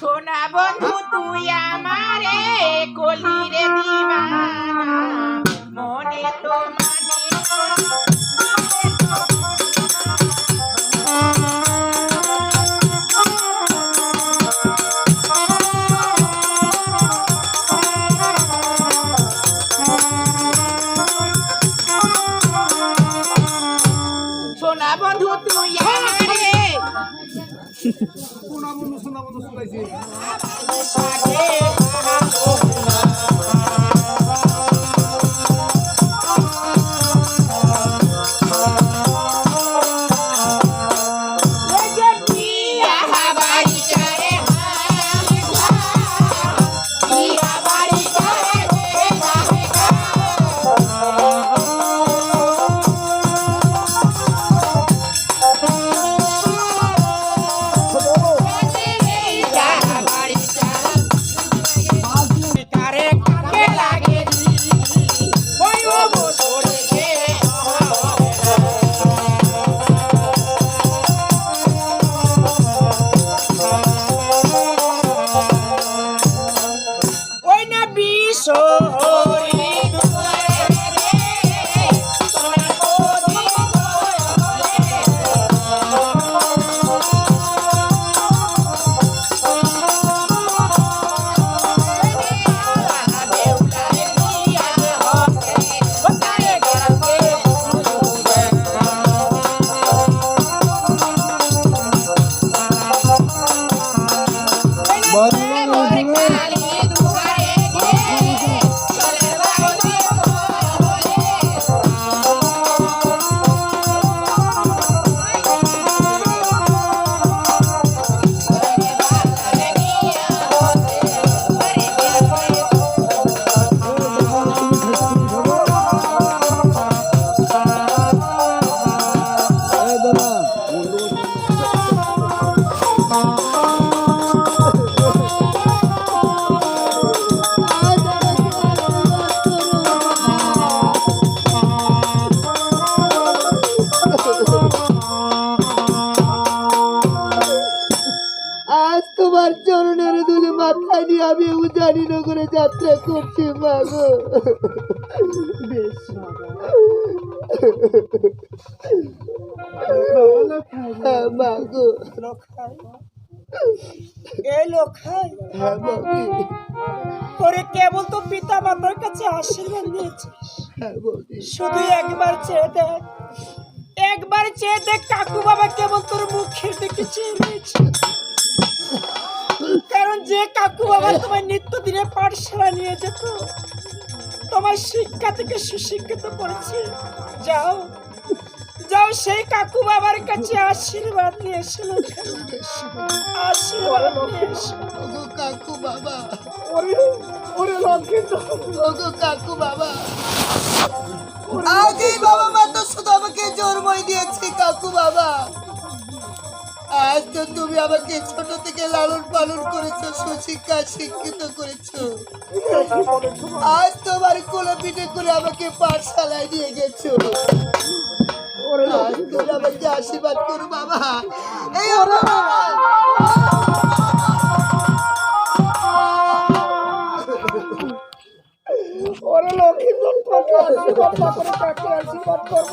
সোনা বন্ধু তুই আমারে কলিরে দিবানা মনে তো মানে কারে বিশরি যাত্রা করছি মা গো। বেশ হ্যাঁ মা গো। এই লোক খাই। হ্যাঁ বৌদি ওরে কেবল তো পিতা মাতার কাছে আশীর্বাদ নিয়েছিস। হ্যাঁ শুধু একবার চেয়ে দেখ। একবার চেয়ে দেখ কাকু বাবা কেবল তোর মুখের দিকে চেয়ে রয়েছে। কারণ যে কাকু বাবা তোমার নিত্যদিনে পাঠশালা নিয়ে যেত তোমার শিক্ষা থেকে সুশিক্ষিত করেছে। যাও যাও সেই কাকু বাবার কাছে আশীর্বাদ নিয়ে এসো আশীর্বাদ নিয়ে এসো। কাকু বাবা। ওরে ওরে লক্ষ্মীর ওগো কাকু বাবা। আজ এই বাবা মা তো শুধু আমাকে জন্মই দিয়েছে কাকু বাবা। আজ তো তুমি আমাকে ছোট থেকে লালন পালন করেছ সুশিক্ষা শিক্ষিত করেছ আজ তোমার কোলে পিঠে করে আমাকে পাঠশালায় নিয়ে গেছো আজ তুমি আমাকে আশীর্বাদ করো বাবা এই ওরে কাকে আশীর্বাদ করব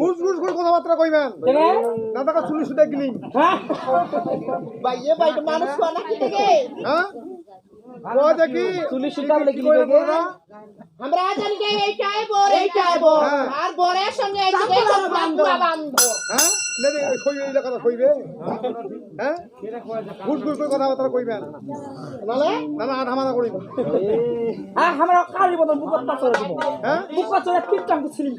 ঘুষ ঘুষ করে কথাবার্তা কইবেন। না টাকা চুলি সুদা গিলি। বাইয়ে বাইটা মানুষ থেকে হ্যাঁ? দেখি? চুলি? আমরা জানি গে এইটাই বর এইটাই বর হ্যাঁ। আর বরের সঙ্গে এই বান্ধব। হ্যাঁ? কইবে এই কথা কইবে। হ্যাঁ? ঘুষ ঘুষ করে কথাবার্তা কইবেন নালে না না আধা মাথা করিব। হ্যাঁ আমরা কালি বদল বুকত পাথরে দিব। হ্যাঁ? বুক পাথরে কিপটাম তো ছিলি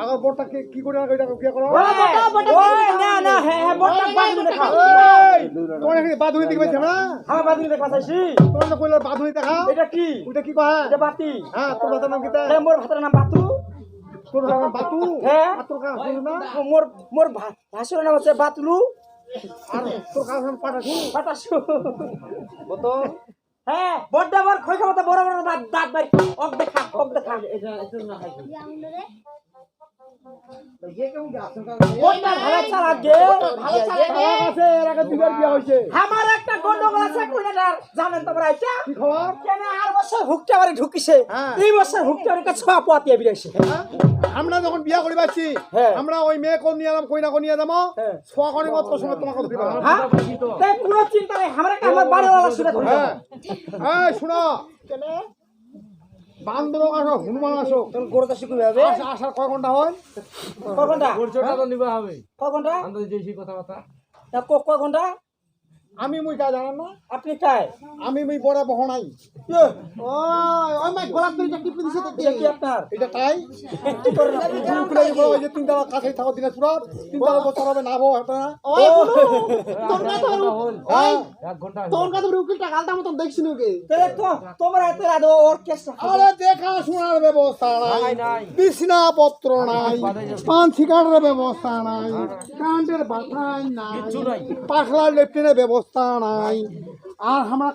আগর বোর্ডটা কি কি করে এটা কি করো? ওই না না হ্যাঁ হ্যাঁ বড়টা বাদুনি দেখা। এই তোমার এখানে বাদুনি দেখবে না? আমার বাদুনি দেখা চাইছি তোমার তো কইলো বাদুনি দেখা এটা কি? ওইটা কি কয়? এটা বাতি। হ্যাঁ তোর ভাতার নাম কিতা এ মোর ভাতের নাম বাতু তোর ভাতার নাম বাতু? হ্যাঁ। তোর কাজ না? মোর মোর ভা- ভাসুরের নাম হচ্ছে বাতলু। আর তোর কাজ নাম পাঠাসু বাতাসু বতো? হ্যাঁ বড়টা বড় খই খাওয়াতে বড় বড় দাঁত দাঁত বাড়ি। অক দেখা অক দেখা। আছে হইছে আমার একটা গন্ডগোল আছে কইনাটার। জানেন তোমরা এটা কেন আর বছর হুকটা বাড়ি ঢুকিছে? হ্যাঁ। এই বছর হুকটা বাড়ি কাছে ছোয়া বিরাইছে হ্যাঁ? আমরা যখন বিয়া করি পাচ্ছি হ্যাঁ। আমরা ওই মেয়ে কোন নিয়ে এলাম কইনা কোন নিয়ে যাব। হ্যাঁ। ছোয়া করে মত সময় তোমাকে ধরি পাবো হ্যাঁ? তাই কোনো চিন্তা নেই আমরা আমার বাড়িওয়ালা শুনে ধরে হ্যাঁ এই শুনো বান্দর আসো হনুমান আসো। তুমি গরুটা শিখবে হবে? আসার কয় ঘণ্টা হয়? কয় ঘণ্টা? পরিচয়টা তো নিবা হবে। কয় ঘণ্টা? আমরা যে সেই কথাবার্তা। তা ক- কয় ঘণ্টা? আমি মুই কা জানান না? আপনি কায় আমি মুই বড় বহনাই। ইয়ে, ওই ওই মাই গোলাপ তরিটা টিপে দিছে তো এটা কি আপনার? এটা তাই? কি করেন? ফুলে বড় ওই যে তিন তালা কাছে থাকো দিনে পুরো তিন তালা বছর হবে না বো এটা না। হ্যাঁ। এক ঘণ্টা তোর কাছে উকিল টাকা আলতা মতন দেখছি নাকি? তাহলে তো তোমরা এত রাত অর্কেস্ট্রা আরে দেখা শোনার ব্যবস্থা নাই। নাই, নাই। বিছনা পত্র নাই। পান সিগারের ব্যবস্থা নাই। কারেন্টের বাতাই নাই। পাখলার লেফটেনের ব্যবস্থা নাই আর আমরা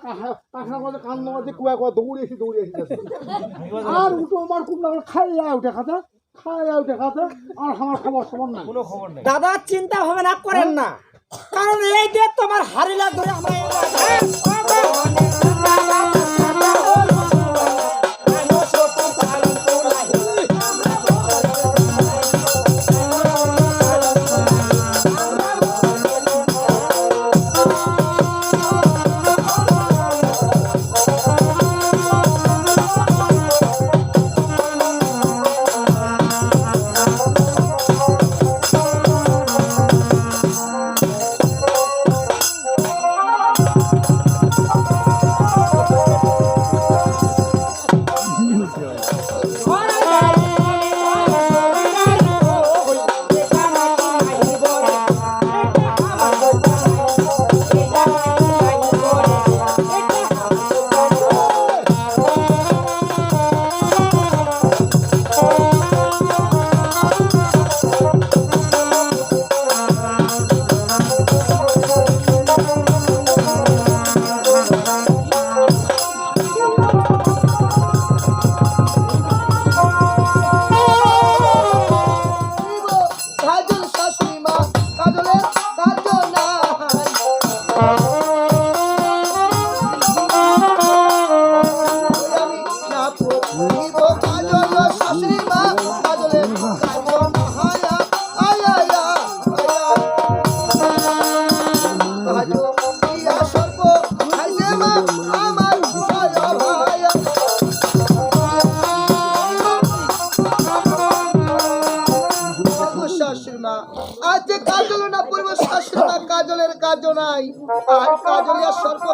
পাখলা মধ্যে কান মধ্যে কুয়া কুয়া দৌড়ে এসে দৌড়ে এসে আর উঠো আমার খুব না খাইয়া উঠে খাতা খাইয়া উঠে খাতা আর আমার খবর খবর নাই। কোনো খবর নেই। দাদা চিন্তা ভাবনা করেন না। কারণ এই যে তোমার হারিলা ধরে আমরা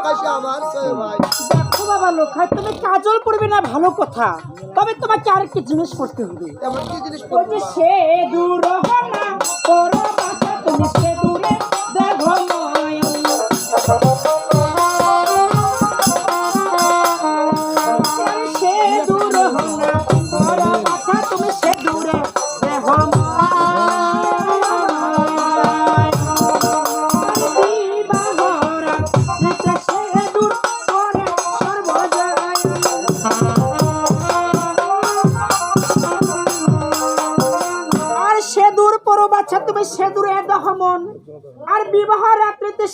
আমার ভাই। দেখো বাবা লোখাই তুমি কাজল পড়বে না ভালো কথা। তবে তোমাকে আরেকটি জিনিস করতে হবে। এমন কি জিনিস ওই যে সে দূর না করো বাসা তুমি সে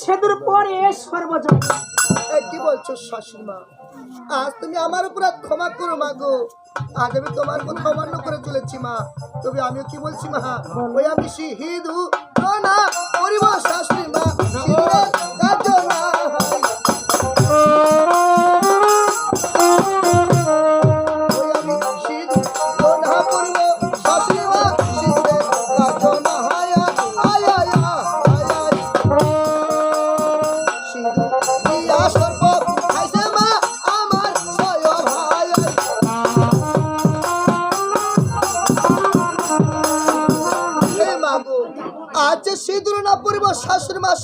সেদুর পরে সর্বজন কি বলছো শাশুড়িমা? আজ তুমি আমার উপর ক্ষমা করো মা গো। আজ আমি তোমার কথা অমান্য করে চলেছি মা। তবে আমিও কি বলছি মা? ওই আমি সিহিদু। না পরিবার শাশুড়ি মা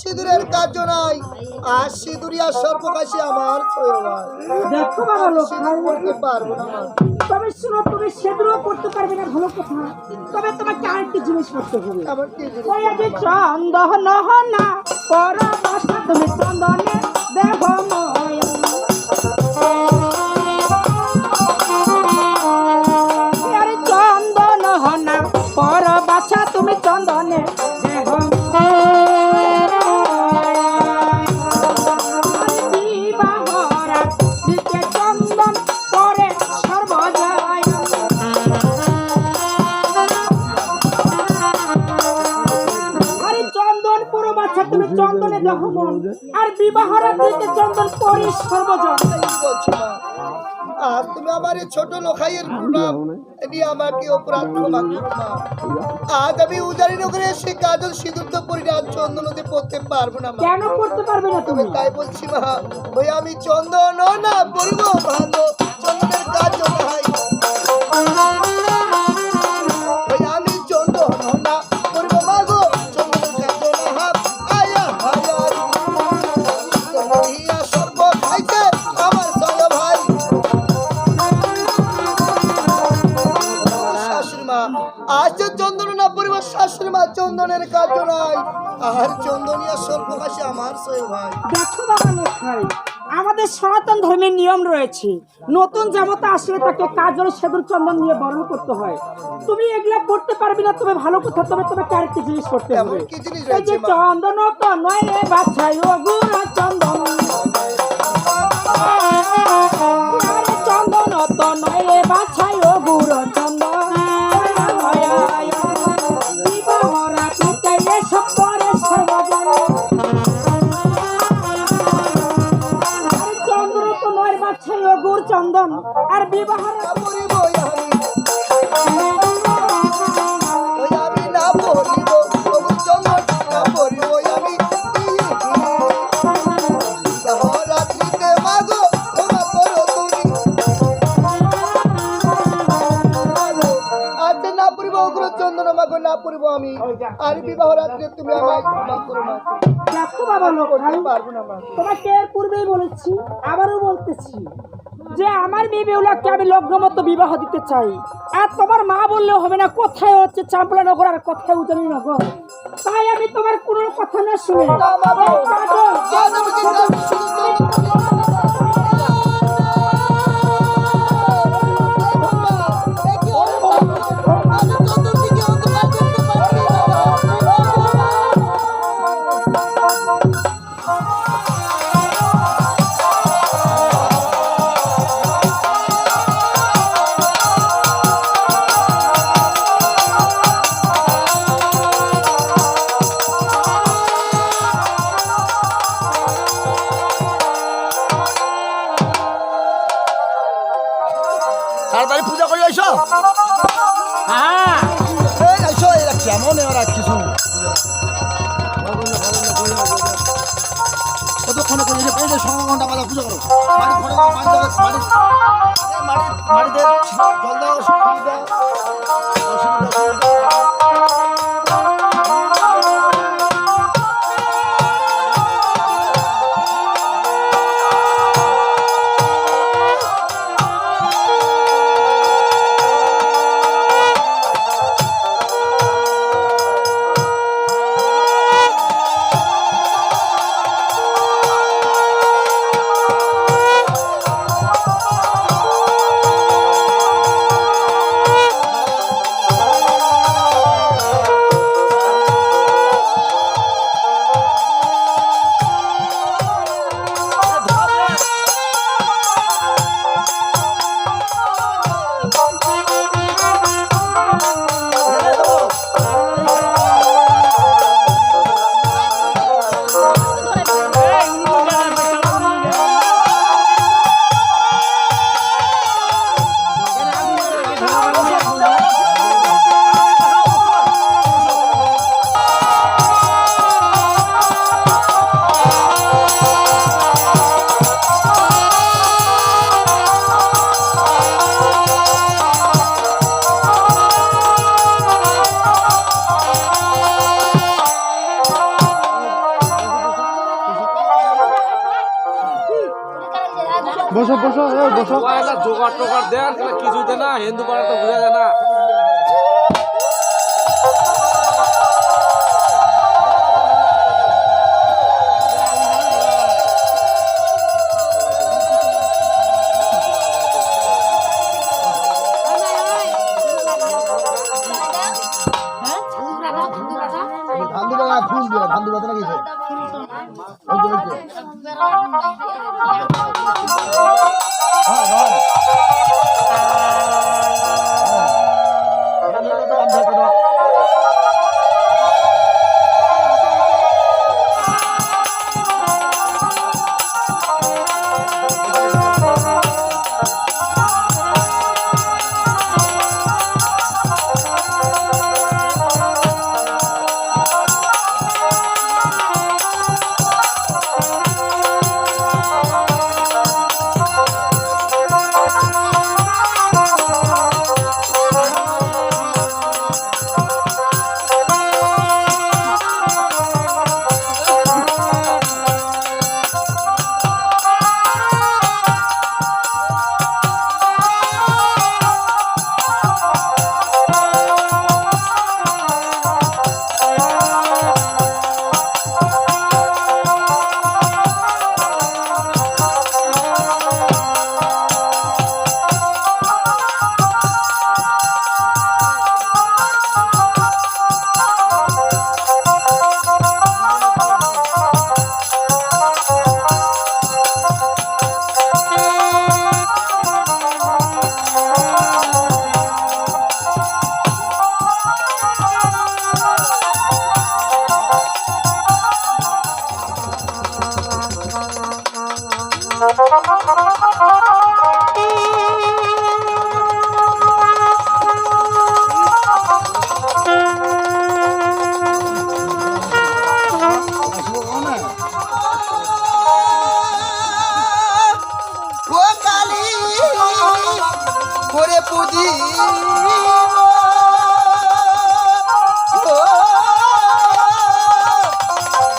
সিঁদুরের কাজ নাই। আর সিঁদুরিয়া সর্বকাশী আমার দেখো বাবা লোক সিঁদুর পারব না। তবে শোনো তুমি সিঁদুরও করতে পারবে না ভালো কথা। তবে তোমাকে আরেকটি জিনিস করতে হবে? ওই যে চন্দন না পর বাসা তুমি চন্দনে দেহ বিবাহ রাত্রিতে চন্দন পরি সর্বজন। কি বলছো মা আর তুমি আমার এই ছোট লোখাইয়ের গুণাম নিয়ে আমাকে অপরাধ ক্ষমা করো আজ আমি উজারি নগরে এসে কাজল সিঁদুর তো পরি না চন্দন নদী পড়তে পারব না কেন করতে পারবে না তুমি? তাই বলছি মা ওই আমি চন্দন না পড়ব ভালো রয়েছে নতুন জামাতা আসলে তাকে কাজল সেদুর চন্দন নিয়ে বরণ করতে হয়। তুমি এগুলা করতে পারবে না তবে ভালো কথা তবে তোমাকে আরেকটি জিনিস করতে হবে। চন্দন তো নয় বাছাই ও গুড় আর বিবাহ রাত্রে তুমি আমায় ক্ষমা করো মা দেখো বাবা লোক পারব না মা তোমাকে এর পূর্বেই বলেছি আবারও বলতেছি যে আমার মেয়ে বেউলাকে আমি লগ্ন মতো বিবাহ দিতে চাই আর তোমার মা বললেও হবে না কোথায় হচ্ছে চাম্পলা নগর আর কোথায় উজানি নগর তাই আমি তোমার কোনো কথা না শুনে মাটিতে জল কিছু দে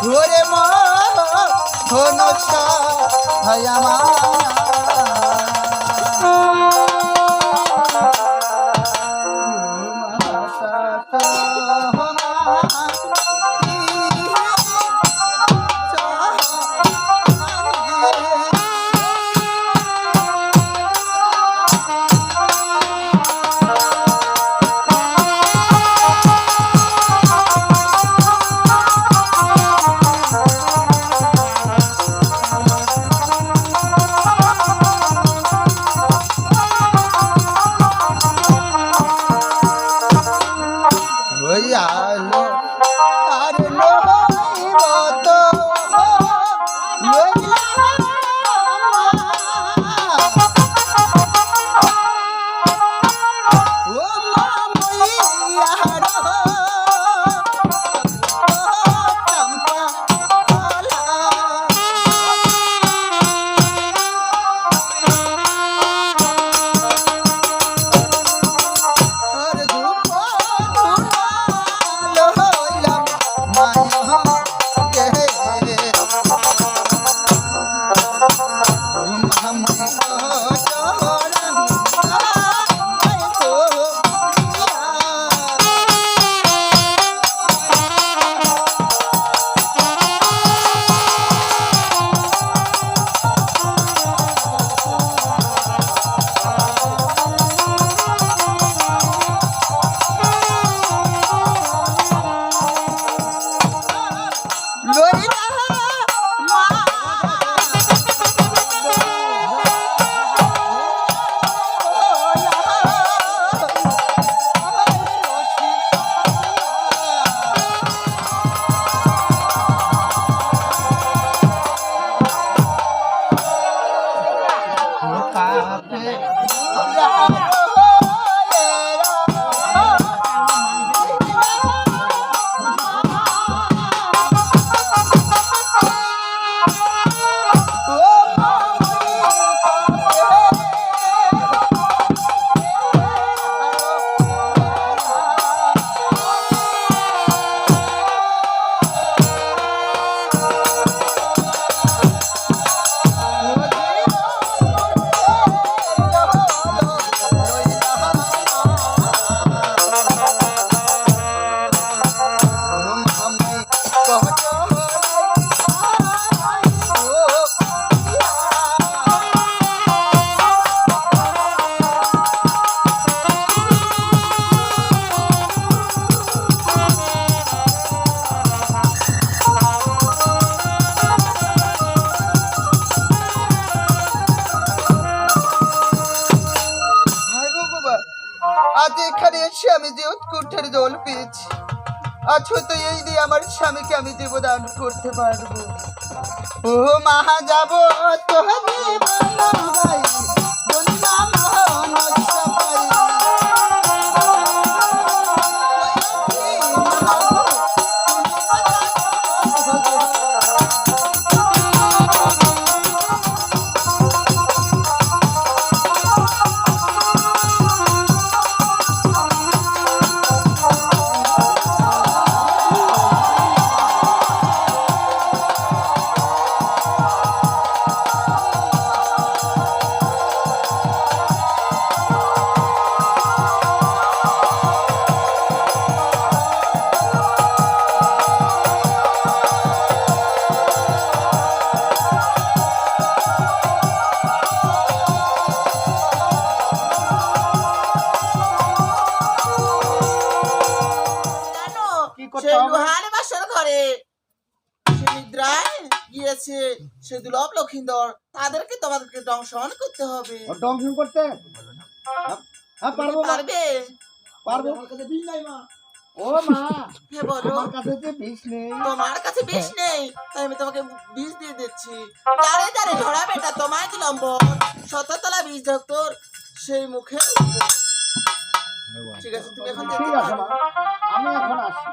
ঘরে মা ধন ছায় হইয়ালো করতে পারব। ও মাহা যাব। গিয়েছে সে দুলভ লক্ষিন্দর তাদেরকে তোমাদেরকে দংশন করতে হবে। ডংশন করতে? হ্যাঁ, হ্যাঁ পারব মা, পারবে? পারব। ও মা হ্যাঁ বলো। আমার কাছে যে বিষ নেই। তোমার কাছে বিষ নেই তাই আমি তোমাকে বিষ দিয়ে দিচ্ছি। যারে যারে ধরা বেটা তোমায় দিলাম বল শততলা বিষ ডক্টর সেই মুখে ঠিক আছে তুমি এখন ঠিক আছে মা। আমি এখন আসি